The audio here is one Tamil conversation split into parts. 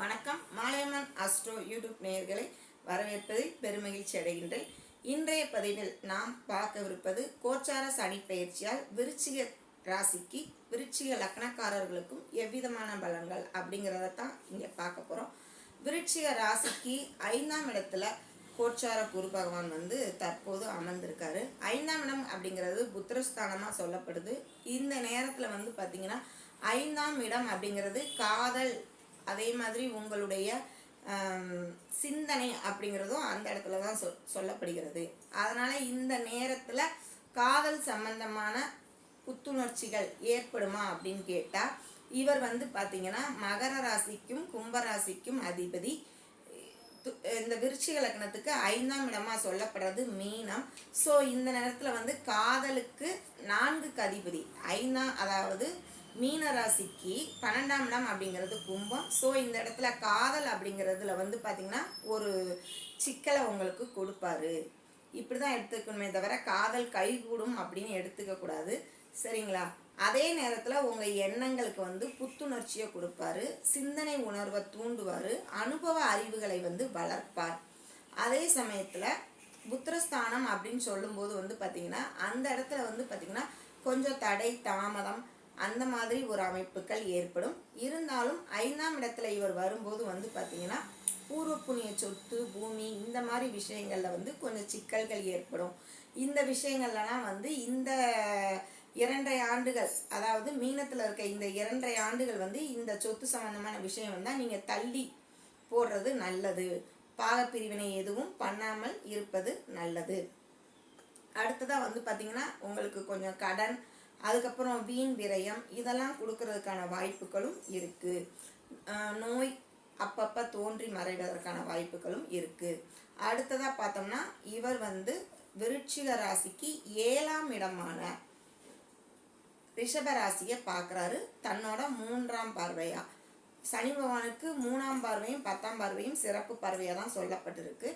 வணக்கம். மாலையம்மன் அஸ்ட்ரோ யூடியூப் நேயர்களை வரவேற்பதில் பெருமகிழ்ச்சி அடைகின்றேன். இன்றைய பதிவில் நாம் பார்க்கவிருப்பது கோச்சார சனி பயிற்சியால் விருச்சிக ராசிக்கு விருச்சிக லக்னக்காரர்களுக்கும் எவ்விதமான பலன்கள் அப்படிங்கிறத தான் இங்கே பார்க்க போகிறோம் விருச்சிக ராசிக்கு ஐந்தாம் இடத்துல கோச்சார குரு பகவான் வந்து தற்போது அமர்ந்திருக்காரு. ஐந்தாம் இடம் அப்படிங்கிறது புத்திரஸ்தானமாக சொல்லப்படுது. இந்த நேரத்தில் வந்து பார்த்திங்கன்னா ஐந்தாம் இடம் அப்படிங்கிறது காதல் அதே மாதிரி உங்களுடைய சிந்தனை அப்படிங்கிறதும் அந்த இடத்துல தான் சொல் சொல்லப்படுகிறது. அதனால் இந்த நேரத்தில் காதல் சம்பந்தமான புத்துணர்ச்சிகள் ஏற்படுமா அப்படின்னு கேட்டால் இவர் வந்து பார்த்தீங்கன்னா மகர ராசிக்கும் கும்பராசிக்கும் அதிபதி. து- இந்த விருச்சிக லக்னத்துக்கு ஐந்தாம் இடமாக சொல்லப்படுறது மீனம். ஸோ இந்த நேரத்தில் வந்து காதலுக்கு நான்குக்கு அதிபதி. ஐந்தாம் அதாவது மீன ராசிக்கு பன்னெண்டாம் இடம் அப்படிங்கிறது கும்பம். ஸோ இந்த இடத்துல காதல் அப்படிங்கிறதுல வந்து பார்த்தீங்கன்னா ஒரு சிக்கலை உங்களுக்கு கொடுப்பாரு. இப்படி தான் எடுத்துக்கணுமே தவிர காதல் கைகூடும் அப்படின்னு எடுத்துக்கக்கூடாது சரிங்களா? அதே நேரத்தில் உங்கள் எண்ணங்களுக்கு வந்து புத்துணர்ச்சியை கொடுப்பாரு. சிந்தனை உணர்வை தூண்டுவார். அனுபவ அறிவுகளை வந்து வளர்ப்பார். அதே சமயத்தில் புத்திரஸ்தானம் அப்படின்னு சொல்லும்போது வந்து பார்த்திங்கன்னா அந்த இடத்துல வந்து பார்த்திங்கன்னா கொஞ்சம் தடை தாமதம் அந்த மாதிரி ஒரு அமைப்புகள் ஏற்படும். இருந்தாலும் ஐந்தாம் இடத்துல இவர் வரும்போது வந்து பார்த்திங்கன்னா பூர்வ புண்ணிய சொத்து பூமி இந்த மாதிரி விஷயங்களில் வந்து கொஞ்சம் சிக்கல்கள் ஏற்படும். இந்த விஷயங்கள்லாம் வந்து இந்த இரண்டரை ஆண்டுகள் அதாவது மீனத்தில் இருக்க இந்த இரண்டரை ஆண்டுகள் வந்து இந்த சொத்து சம்பந்தமான விஷயம் வந்தால் நீங்கள் தள்ளி போடுறது நல்லது. பாகப்பிரிவினை எதுவும் பண்ணாமல் இருப்பது நல்லது. அடுத்ததாக வந்து பார்த்தீங்கன்னா உங்களுக்கு கொஞ்சம் கடன் அதுக்கப்புறம் வீண் விரயம் இதெல்லாம் கொடுக்கறதுக்கான வாய்ப்புகளும் இருக்குது நோய் அப்பப்போ தோன்றி மறைவதற்கான வாய்ப்புகளும் இருக்குது அடுத்ததாக பார்த்தோம்னா இவர் வந்து விருட்சிக ராசிக்கு ஏழாம் இடமான ரிஷப ராசியை பார்க்குறாரு. தன்னோட மூன்றாம் பார்வையாக சனி பகவானுக்கு மூணாம் பார்வையும் பத்தாம் பார்வையும் சிறப்பு பார்வையாக தான் சொல்லப்பட்டிருக்கு.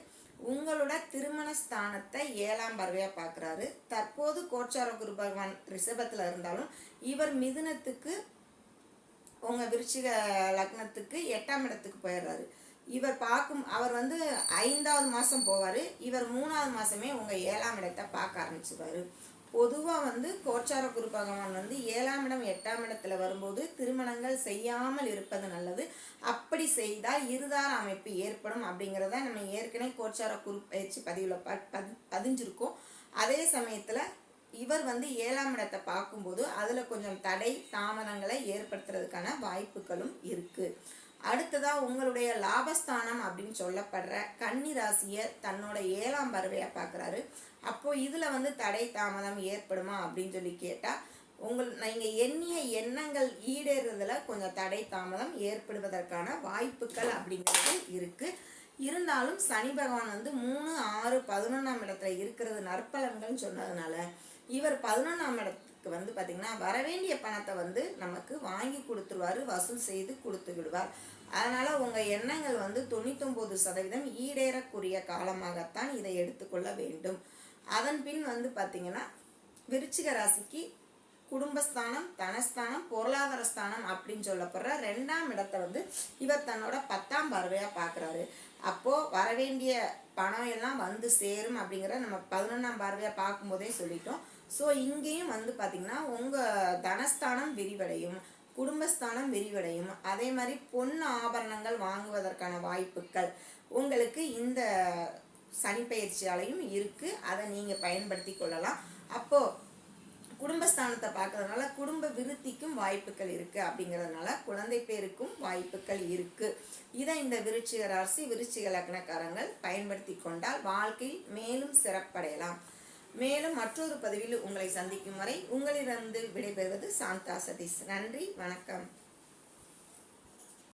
உங்களோட திருமண ஸ்தானத்தை ஏழாம் பார்வையாக பார்க்குறாரு. தற்போது கோச்சார குரு பகவான் ரிஷபத்தில் இருந்தாலும் இவர் மிதுனத்துக்கு உங்கள் விருச்சிக லக்னத்துக்கு எட்டாம் இடத்துக்கு போயிடுறாரு. இவர் பார்க்கும் அவர் வந்து ஐந்தாவது மாதம் போவார். இவர் மூணாவது மாதமே உங்கள் ஏழாம் இடத்தை பார்க்க ஆரம்பிச்சிடுவார் பொதுவாக வந்து கோச்சார குரு பகவான் வந்து ஏழாம் இடம் எட்டாம் இடத்துல வரும்போது திருமணங்கள் செய்யாமல் இருப்பது நல்லது. அப்படி செய்தால் இருதார அமைப்பு ஏற்படும் அப்படிங்கிறத நம்ம ஏற்கனவே கோச்சார குரு பயிற்சி பதிவில் ப பதி பதிஞ்சிருக்கோம். அதே சமயத்தில் இவர் வந்து ஏழாம் இடத்தை பார்க்கும்போது அதில் கொஞ்சம் தடை தாமதங்களை ஏற்படுத்துறதுக்கான வாய்ப்புகளும் இருக்குது அடுத்ததாக உங்களுடைய லாபஸ்தானம் அப்படின்னு சொல்லப்படுற கன்னி ராசியை தன்னோட ஏழாம் பறவையாக பார்க்குறாரு. அப்போது இதில் வந்து தடை தாமதம் ஏற்படுமா அப்படின்னு சொல்லி கேட்டால் உங்கள் நீங்கள் எண்ணிய எண்ணங்கள் ஈடேறதுல கொஞ்சம் தடை தாமதம் ஏற்படுவதற்கான வாய்ப்புகள் அப்படிங்கிறது இருக்குது இருந்தாலும் சனி பகவான் வந்து மூணு ஆறு பதினொன்றாம் இடத்துல இருக்கிறது நற்பலன்கள்னு சொன்னதுனால இவர் பதினொன்றாம் இடத்துக்கு வந்து பார்த்திங்கன்னா வரவேண்டிய பணத்தை வந்து நமக்கு வாங்கி கொடுத்துருவாரு வசூல் செய்து கொடுத்து விடுவார் அதனால் உங்கள் எண்ணங்கள் வந்து தொண்ணூத்தொம்பது சதவீதம் ஈடேறக்கூடிய காலமாகத்தான் இதை எடுத்துக்கொள்ள வேண்டும். அதன் பின் வந்து பார்த்திங்கன்னா விருச்சிக ராசிக்கு குடும்பஸ்தானம் தனஸ்தானம் பொருளாதார ஸ்தானம் அப்படின்னு சொல்லப்படுற ரெண்டாம் இடத்தை வந்து இவர் தன்னோட பத்தாம் பார்வையாக பார்க்குறாரு அப்போது வரவேண்டிய பணம் எல்லாம் வந்து சேரும் அப்படிங்கிற நம்ம பதினொன்றாம் பார்வையாக பார்க்கும்போதே சொல்லிட்டோம். ஸோ இங்கேயும் வந்து பார்த்திங்கன்னா உங்கள் தனஸ்தானம் விரிவடையும் குடும்பஸ்தானம் விரிவடையும். அதே மாதிரி பொன் ஆபரணங்கள் வாங்குவதற்கான வாய்ப்புகள் உங்களுக்கு இந்த சனிப்பயிற்சியாலையும் இருக்குது அதை நீங்கள் பயன்படுத்தி கொள்ளலாம். அப்போது குடும்பஸ்தானத்தை பார்க்கறதுனால குடும்ப விருத்திக்கும் வாய்ப்புகள் இருக்குது அப்படிங்கிறதுனால குழந்தை பேருக்கும் வாய்ப்புகள் இருக்குது இதை இந்த விருச்சிக ராசி விருச்சிக லக்னக்காரங்கள் பயன்படுத்தி கொண்டால் வாழ்க்கை மேலும் சிறப்படையலாம். மேலும் மற்றொரு பதிவில் உங்களை சந்திக்கும் வரை உங்களிடமிருந்து விடைபெறுவது சாந்தா சதீஷ். நன்றி வணக்கம்.